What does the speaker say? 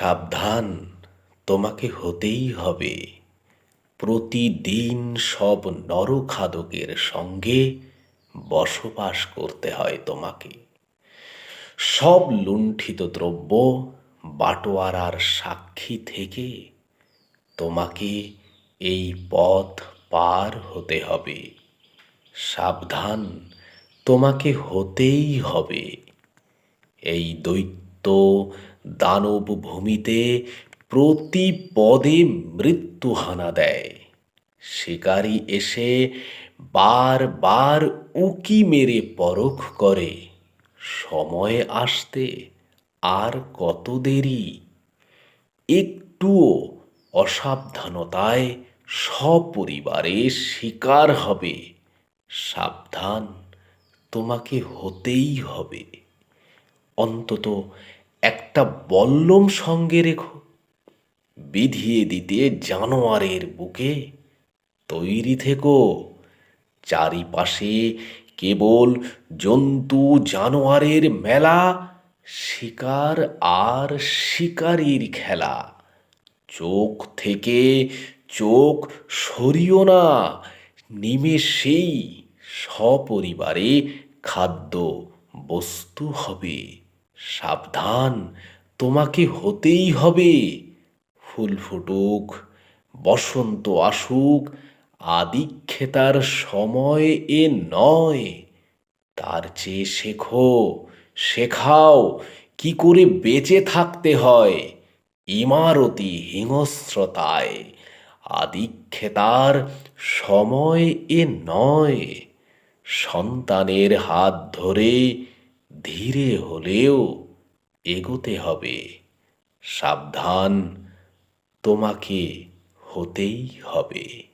সাবধান তোমাকে হতেই হবে। প্রতিদিন সব নরখাদকের সঙ্গে বসবাস করতে হয় তোমাকে। সব লুণ্ঠিত দ্রব্য বাটোয়ারার সাক্ষী থেকে তোমাকে এই পথ পার হতে হবে। সাবধান তোমাকে হতেই হবে। এই দৈত্য দানব ভূমিতে প্রতি পদে মৃত্যু হানা দেয়। শিকারি এসে বারবার উকি মেরে পরখ করে। সময় আসতে আর কত দেরি? একটুও অসাবধানতায় সপরিবারে শিকার হবে। সাবধান তোমাকে হতেই হবে। অন্তত একটা বল্লম সঙ্গে রেখো। বিধিয়ে দিতে জানোয়ারের বুকে তৈরি থেকো। চারিপাশে কেবল জন্তু জানোয়ারের মেলা, শিকার আর শিকারীর খেলা। চোখ থেকে চোখ সরিও না, নিমেষেই সপরিবারে খাদ্য বস্তু হবে। সাবধান, তোমাকে হতেই হবে। ফুল ফুটুক, বসন্ত আসুক, আদিক্ষেতার সময় এ নয়। তার চেয়ে শেখো, শেখাও, কি করে বেঁচে থাকতে হয়। ইমারতি হিংস্রতায়, আদিক্ষেতার সময় এ নয়। সন্তানের হাত ধরে ধীরে হলেও এগোতে হবে। সাবধান তোমাকে হতেই হবে।